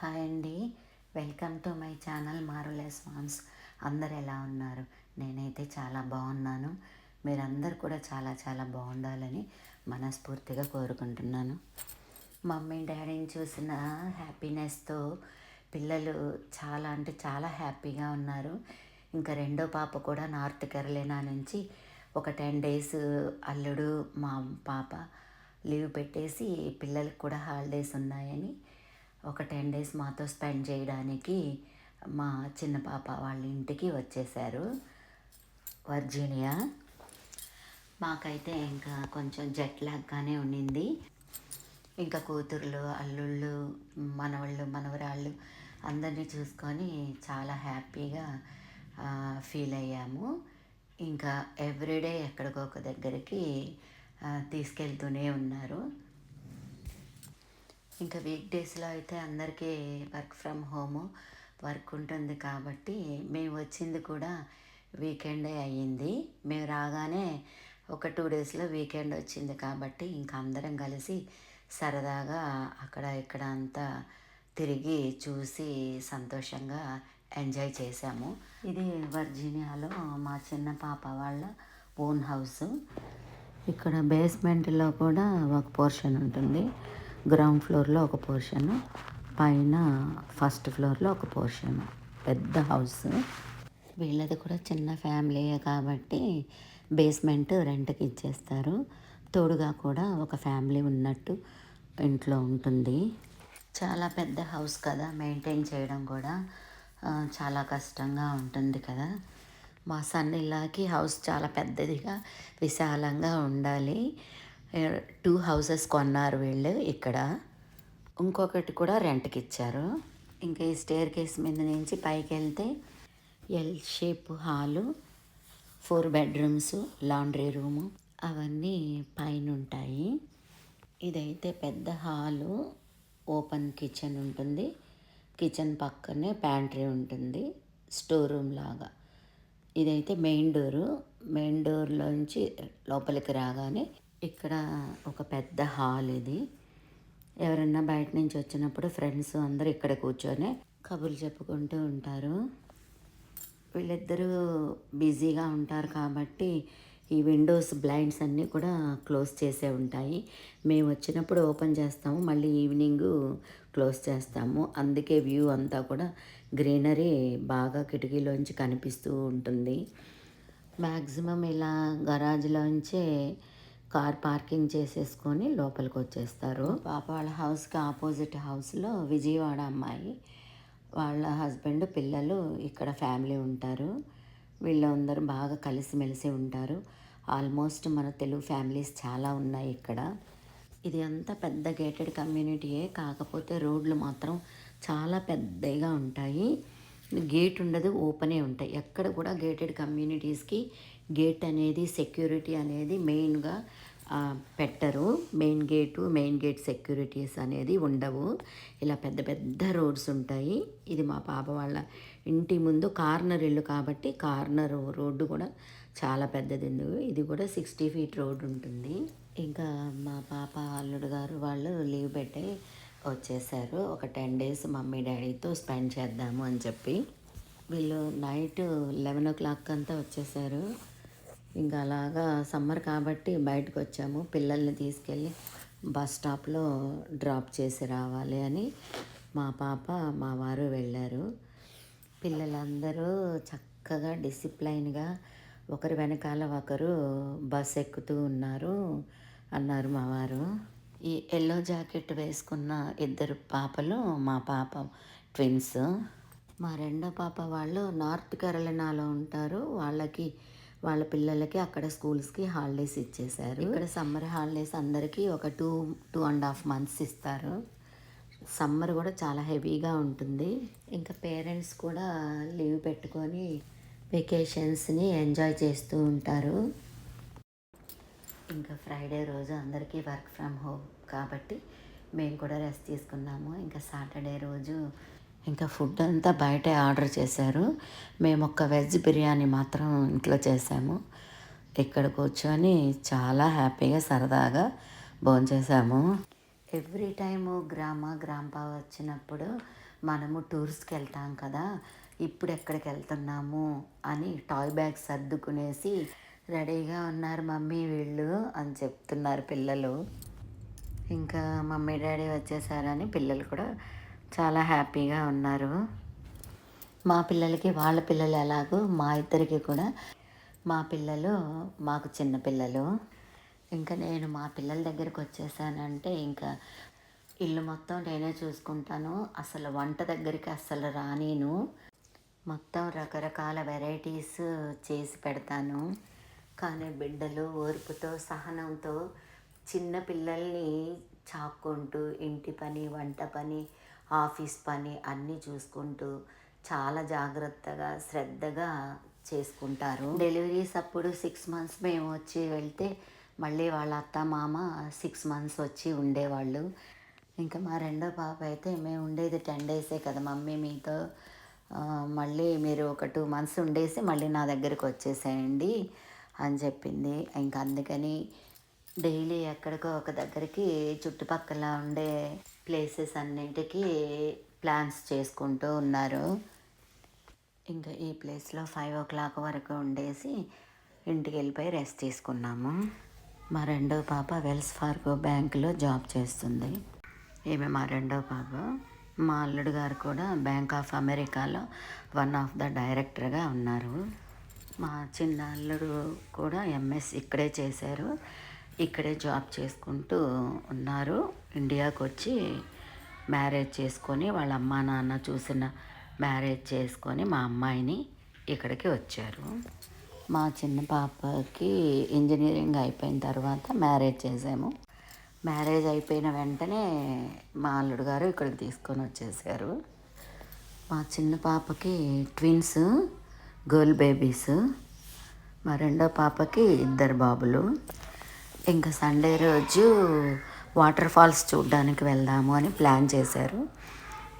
Hi అండి. Welcome to my channel మారులెస్ moms. అందరు ఎలా ఉన్నారు? నేనైతే చాలా బాగున్నాను. మీరందరు కూడా చాలా చాలా బాగుండాలని మనస్ఫూర్తిగా కోరుకుంటున్నాను. మమ్మీ డాడీని చూసిన హ్యాపీనెస్తో పిల్లలు చాలా అంటే చాలా హ్యాపీగా ఉన్నారు. ఇంకా రెండో పాప కూడా నార్త్ కేరళనా నుంచి ఒక టెన్ డేస్ అల్లుడు మా పాప లీవ్ పెట్టేసి పిల్లలకు కూడా హాలిడేస్ ఉన్నాయని ఒక టెన్ డేస్ మాతో స్పెండ్ చేయడానికి మా చిన్న పాప వాళ్ళ ఇంటికి వచ్చేసారు. వర్జీనియా. మాకైతే ఇంకా కొంచెం జెట్ లాగ్గానే ఉండింది. ఇంకా కూతుర్లు అల్లుళ్ళు మనవళ్ళు మనవరాళ్ళు అందరినీ చూసుకొని చాలా హ్యాపీగా ఫీల్ అయ్యాము. ఇంకా ఎవ్రీడే ఎక్కడికో ఒక దగ్గరికి తీసుకెళ్తూనే ఉన్నారు. ఇంకా వీక్ డేస్లో అయితే అందరికీ వర్క్ ఫ్రమ్ హోమ్ వర్క్ ఉంటుంది కాబట్టి మేము వచ్చింది కూడా వీకెండే అయ్యింది. మేము రాగానే ఒక టూ డేస్లో వీకెండ్ వచ్చింది కాబట్టి ఇంకా అందరం కలిసి సరదాగా అక్కడ ఇక్కడ అంతా తిరిగి చూసి సంతోషంగా ఎంజాయ్ చేశాము ఇది వర్జీనియాలో మా చిన్న పాప వాళ్ళ ఓన్ హౌస్ ఇక్కడ బేస్మెంట్లో కూడా ఒక పోర్షన్ ఉంటుంది. గ్రౌండ్ ఫ్లోర్లో ఒక పోర్షన్ పైన ఫస్ట్ ఫ్లోర్లో ఒక పోర్షన్ పెద్ద హౌస్ వీళ్ళది కూడా చిన్న ఫ్యామిలీయే కాబట్టి బేస్మెంట్ రెంట్కి ఇచ్చేస్తారు. తోడుగా కూడా ఒక ఫ్యామిలీ ఉన్నట్టు ఇంట్లో ఉంటుంది. చాలా పెద్ద హౌస్ కదా మెయింటైన్ చేయడం కూడా. చాలా కష్టంగా ఉంటుంది కదా. మా సన్ హౌస్ చాలా పెద్దదిగా విశాలంగా ఉండాలి. టూ హౌసెస్ కొన్నారు వీళ్ళు ఇక్కడ. ఇంకొకటి కూడా రెంట్కి ఇచ్చారు ఇంకా ఈ స్టేర్ కేస్ మీద నుంచి పైకి వెళ్తే L shape hall four bedrooms laundry room అవన్నీ పైన ఉంటాయి ఇదైతే పెద్ద హాలు ఓపెన్ కిచెన్ ఉంటుంది. కిచెన్ పక్కనే ప్యాంట్రీ ఉంటుంది. స్టోర్ రూమ్ లాగా. ఇదైతే మెయిన్ డోరు మెయిన్ డోర్లోంచి లోపలికి రాగానే ఇక్కడ ఒక పెద్ద హాల్ ఇది. ఎవరన్నా బయట నుంచి వచ్చినప్పుడు ఫ్రెండ్స్ అందరూ ఇక్కడ కూర్చొని కబుర్లు చెప్పుకుంటూ ఉంటారు. వీళ్ళిద్దరూ బిజీగా ఉంటారు కాబట్టి ఈ విండోస్ బ్లైండ్స్ అన్నీ కూడా క్లోజ్ చేసే ఉంటాయి. మేము వచ్చినప్పుడు ఓపెన్ చేస్తాము మళ్ళీ ఈవినింగ్ క్లోజ్ చేస్తాము. అందుకే వ్యూ అంతా కూడా గ్రీనరీ బాగా కిటికీలోంచి కనిపిస్తూ ఉంటుంది. మ్యాక్సిమం ఇలా గరాజ్లోంచే కార్ పార్కింగ్ చేసేసుకొని లోపలికి వచ్చేస్తారు పాప వాళ్ళ హౌస్కి ఆపోజిట్ హౌస్లో విజయవాడ అమ్మాయి. వాళ్ళ హస్బెండ్ పిల్లలు ఇక్కడ ఫ్యామిలీ ఉంటారు. వీళ్ళందరూ బాగా కలిసిమెలిసి ఉంటారు. ఆల్మోస్ట్ మన తెలుగు ఫ్యామిలీస్ చాలా ఉన్నాయి ఇక్కడ. ఇది అంతా పెద్ద గేటెడ్ కమ్యూనిటీయే కాకపోతే రోడ్లు మాత్రం చాలా పెద్దగా ఉంటాయి. గేట్ ఉండదు ఓపెనే ఉంటాయి. ఎక్కడ కూడా గేటెడ్ కమ్యూనిటీస్కి గేట్ అనేది సెక్యూరిటీ అనేది మెయిన్గా పెట్టరు. Main gate main gate securities అనేది ఉండవు. ఇలా పెద్ద పెద్ద రోడ్స్ ఉంటాయి. ఇది మా పాప వాళ్ళ ఇంటి ముందు కార్నర్ ఇల్లు కాబట్టి కార్నర్ రోడ్డు కూడా చాలా పెద్దది ఇది కూడా సిక్స్టీ ఫీట్ రోడ్ ఉంటుంది. ఇంకా మా పాప అల్లుడు గారు వాళ్ళు లీవ్ పెట్టి వచ్చేసారు. ఒక టెన్ డేస్ మమ్మీ డాడీతో స్పెండ్ చేద్దాము అని చెప్పి. వీళ్ళు నైట్ లెవెన్ ఓ క్లాక్ అంతా వచ్చేసారు. ఇంకా అలాగా సమ్మర్ కాబట్టి బయటకు వచ్చాము పిల్లల్ని తీసుకెళ్ళి బస్ స్టాప్లో డ్రాప్ చేసి రావాలి అని మా పాప మా వారు వెళ్ళారు. పిల్లలందరూ చక్కగా డిసిప్లైన్గా ఒకరి వెనకాల ఒకరు బస్ ఎక్కుతూ ఉన్నారు అన్నారు మా వారు. ఈ ఎల్లో జాకెట్ వేసుకున్న ఇద్దరు పాపలు మా పాప ట్విన్స్. మా రెండో పాప వాళ్ళు నార్త్ కేరళనాలో ఉంటారు. వాళ్ళకి వాళ్ళ పిల్లలకి అక్కడ స్కూల్స్కి హాలిడేస్ ఇచ్చేశారు. ఇక్కడ సమ్మర్ హాలిడేస్ అందరికీ ఒక two two and half months ఇస్తారు. సమ్మర్ కూడా చాలా హెవీగా ఉంటుంది. ఇంకా పేరెంట్స్ కూడా లీవ్ పెట్టుకొని వెకేషన్స్ని ఎంజాయ్ చేస్తూ ఉంటారు. ఇంకా ఫ్రైడే రోజు అందరికీ వర్క్ ఫ్రమ్ హోమ్ కాబట్టి మేము కూడా రెస్ట్ తీసుకున్నాము. ఇంకా సాటర్డే రోజు ఇంకా ఫుడ్ అంతా బయటే ఆర్డర్ చేశారు. మేము ఒక వెజ్ బిర్యానీ మాత్రం ఇంట్లో చేసాము. ఇక్కడ కూర్చొని చాలా హ్యాపీగా సరదాగా భోంచేసాము. ఎవ్రీ టైము గ్రామ గ్రాంప వచ్చినప్పుడు మనము టూర్స్కి వెళ్తాం కదా ఇప్పుడు ఎక్కడికి వెళ్తున్నాము అని టాయ్ బ్యాగ్ సర్దుకునేసి రెడీగా ఉన్నారు మమ్మీ వీళ్ళు అని చెప్తున్నారు పిల్లలు. ఇంకా మమ్మీ డాడీ వచ్చేసారని పిల్లలు కూడా చాలా హ్యాపీగా ఉన్నారు. మా పిల్లలకి వాళ్ళ పిల్లలు ఎలాగో మా ఇద్దరికి కూడా. మా పిల్లలు మాకు చిన్న పిల్లలు. ఇంకా నేను మా పిల్లల దగ్గరికి వచ్చేసానంటే ఇంకా ఇల్లు మొత్తం నేనే చూసుకుంటాను. అసలు వంట దగ్గరికి అస్సలు రానేను. మొత్తం రకరకాల వెరైటీస్ చేసి పెడతాను. కానీ బిడ్డలు ఓర్పుతో సహనంతో చిన్న పిల్లల్ని చాక్కుంటూ ఇంటి పని వంట పని ఆఫీస్ పని అన్నీ చూసుకుంటూ చాలా జాగ్రత్తగా శ్రద్ధగా చేసుకుంటారు. డెలివరీస్ అప్పుడు సిక్స్ మంత్స్ మేము వచ్చి వెళ్తే మళ్ళీ వాళ్ళ అత్త మామ సిక్స్ మంత్స్ వచ్చి ఉండేవాళ్ళు. ఇంకా మా రెండో పాప అయితే మేము ఉండేది టెన్ డేసే కదా మమ్మీ మీతో. మళ్ళీ మీరు ఒక టూ మంత్స్ ఉండేసి మళ్ళీ నా దగ్గరికి వచ్చేసేయండి అని చెప్పింది. ఇంకా అందుకని డైలీ ఎక్కడికో ఒక దగ్గరికి చుట్టుపక్కల ఉండే ప్లేసెస్ అన్నిటికీ ప్లాన్స్ చేసుకుంటూ ఉన్నారు. ఇంకా ఈ ప్లేస్లో ఫైవ్ ఓ క్లాక్ వరకు ఉండేసి ఇంటికి వెళ్ళిపోయి రెస్ట్ తీసుకున్నాము. మా రెండో పాప వెల్స్ ఫార్గో బ్యాంకులో జాబ్ చేస్తుంది. ఈమె మా రెండో పాప. మా అల్లుడు గారు కూడా బ్యాంక్ ఆఫ్ అమెరికాలో వన్ ఆఫ్ ద డైరెక్టర్గా ఉన్నారు. మా చిన్న అల్లుడు కూడా ఎంఎస్ ఇక్కడే చేశారు. ఇక్కడే జాబ్ చేసుకుంటూ ఉన్నారు. ఇండియాకు వచ్చి మ్యారేజ్ చేసుకొని వాళ్ళ అమ్మా నాన్న చూసిన మ్యారేజ్ చేసుకొని మా అమ్మాయిని ఇక్కడికి వచ్చారు. మా చిన్న పాపకి ఇంజనీరింగ్ అయిపోయిన తర్వాత మ్యారేజ్ చేసాము మ్యారేజ్ అయిపోయిన వెంటనే మా అల్లుడు గారు ఇక్కడికి తీసుకొని వచ్చేసారు. మా చిన్న పాపకి ట్విన్స్ గర్ల్ బేబీస్ మా రెండో పాపకి ఇద్దరు బాబులు. ఇంకా సండే రోజు వాటర్ ఫాల్స్ చూడడానికి వెళ్దాము అని ప్లాన్ చేశారు.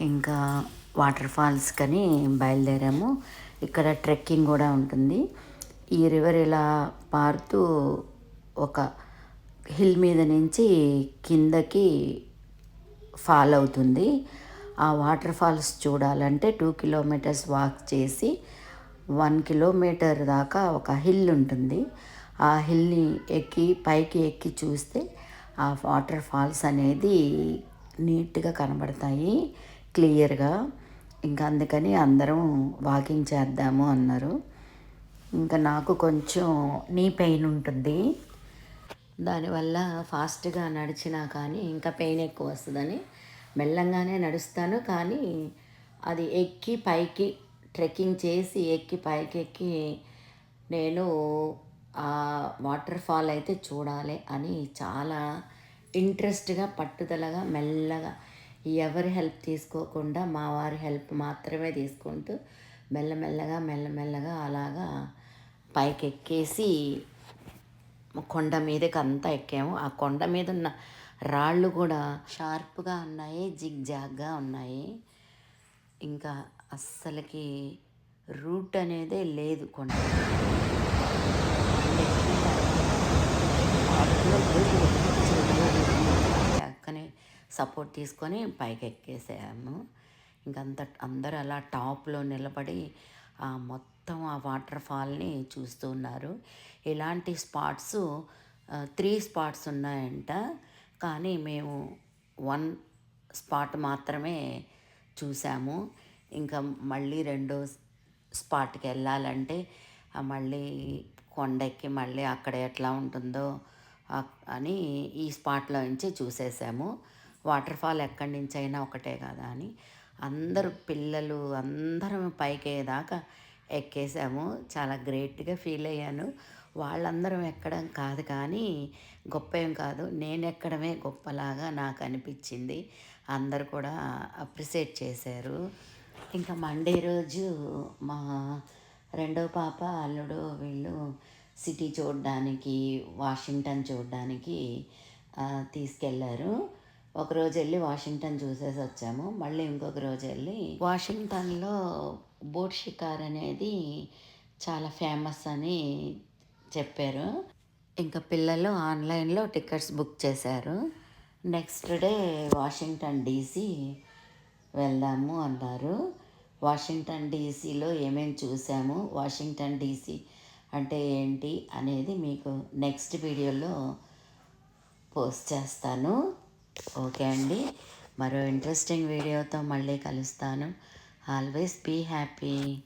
ఇంకా వాటర్ ఫాల్స్ కని బయలుదేరాము. ఇక్కడ ట్రెక్కింగ్ కూడా ఉంటుంది. ఈ రివర్ ఇలా పారుతూ ఒక హిల్ మీద నుంచి కిందకి ఫాల్ అవుతుంది. ఆ వాటర్ ఫాల్స్ చూడాలంటే టూ కిలోమీటర్స్ వాక్ చేసి వన్ కిలోమీటర్ దాకా ఒక హిల్ ఉంటుంది. ఆ హిల్ని ఎక్కి పైకి ఎక్కి చూస్తే ఆ వాటర్ ఫాల్స్ అనేది నీట్గా కనబడతాయి క్లియర్గా. ఇంకా అందుకని అందరం వాకింగ్ చేద్దాము అన్నారు. ఇంకా నాకు కొంచెం నీ పెయిన్ ఉంటుంది. దానివల్ల ఫాస్ట్గా నడిచినా కానీ ఇంకా పెయిన్ ఎక్కువ వస్తుందని మెల్లంగానే నడుస్తాను. కానీ అది ఎక్కి పైకి ట్రెక్కింగ్ చేసి ఎక్కి పైకి ఎక్కి నేను ఆ వాటర్ ఫాల్ అయితే చూడాలి అని చాలా ఇంట్రెస్ట్గా పట్టుదలగా మెల్లగా ఎవరి హెల్ప్ తీసుకోకుండా మా వారి హెల్ప్ మాత్రమే తీసుకుంటూ మెల్లమెల్లగా మెల్లమెల్లగా అలాగా పైకెక్కేసి కొండ మీదకి అంతా ఎక్కాము. ఆ కొండ మీద ఉన్న రాళ్ళు కూడా షార్ప్గా ఉన్నాయి జిగ్ జాగ్గా ఉన్నాయి. ఇంకా అస్సలకి రూట్ అనేదే లేదు కొండ. అక్కనే సపోర్ట్ తీసుకొని పైకి ఎక్కేసాము ఇంకంత అందరూ అలా టాప్లో నిలబడి ఆ మొత్తం ఆ వాటర్ ఫాల్ని చూస్తూ ఉన్నారు. ఇలాంటి స్పాట్స్ త్రీ స్పాట్స్ ఉన్నాయంట. కానీ మేము వన్ స్పాట్ మాత్రమే చూసాము. ఇంకా మళ్ళీ రెండో స్పాట్కి వెళ్ళాలంటే మళ్ళీ కొండెక్కి మళ్ళీ అక్కడ ఎట్లా ఉంటుందో అని ఈ స్పాట్లో నుంచి చూసేసాము. వాటర్ ఫాల్ ఎక్కడి నుంచి అయినా ఒకటే కదా అని. అందరూ పిల్లలు అందరం పైకి దాకా ఎక్కేసాము. చాలా గ్రేట్గా ఫీల్ అయ్యాను. వాళ్ళందరం ఎక్కడం కాదు కానీ గొప్ప ఏం కాదు నేను ఎక్కడమే గొప్పలాగా నాకు అనిపించింది. అందరు కూడా అప్రిషియేట్ చేశారు. ఇంకా మండే రోజు మా రెండో పాప అల్లుడు వీళ్ళు సిటీ చూడడానికి వాషింగ్టన్ చూడడానికి తీసుకెళ్ళారు. తీసుకెళ్ళారు ఒక రోజు వెళ్ళి వాషింగ్టన్ చూసేసి వచ్చాము. మళ్ళీ ఇంకొక రోజు వెళ్ళి వాషింగ్టన్లో బోట్ షికార్ అనేది చాలా ఫేమస్ అని చెప్పారు. ఇంకా పిల్లలు ఆన్లైన్లో టికెట్స్ బుక్ చేశారు. నెక్స్ట్ డే వాషింగ్టన్ డీసీ వెళ్దాము అన్నారు. వాషింగ్టన్ డీసీలో ఏమేమి చూసాము? వాషింగ్టన్ డీసీ అంటే ఏంటి అనేది మీకు నెక్స్ట్ వీడియోలో పోస్ట్ చేస్తాను. ఓకే అండి? మరో ఇంట్రెస్టింగ్ వీడియోతో మళ్ళీ కలుస్తాను. Always be happy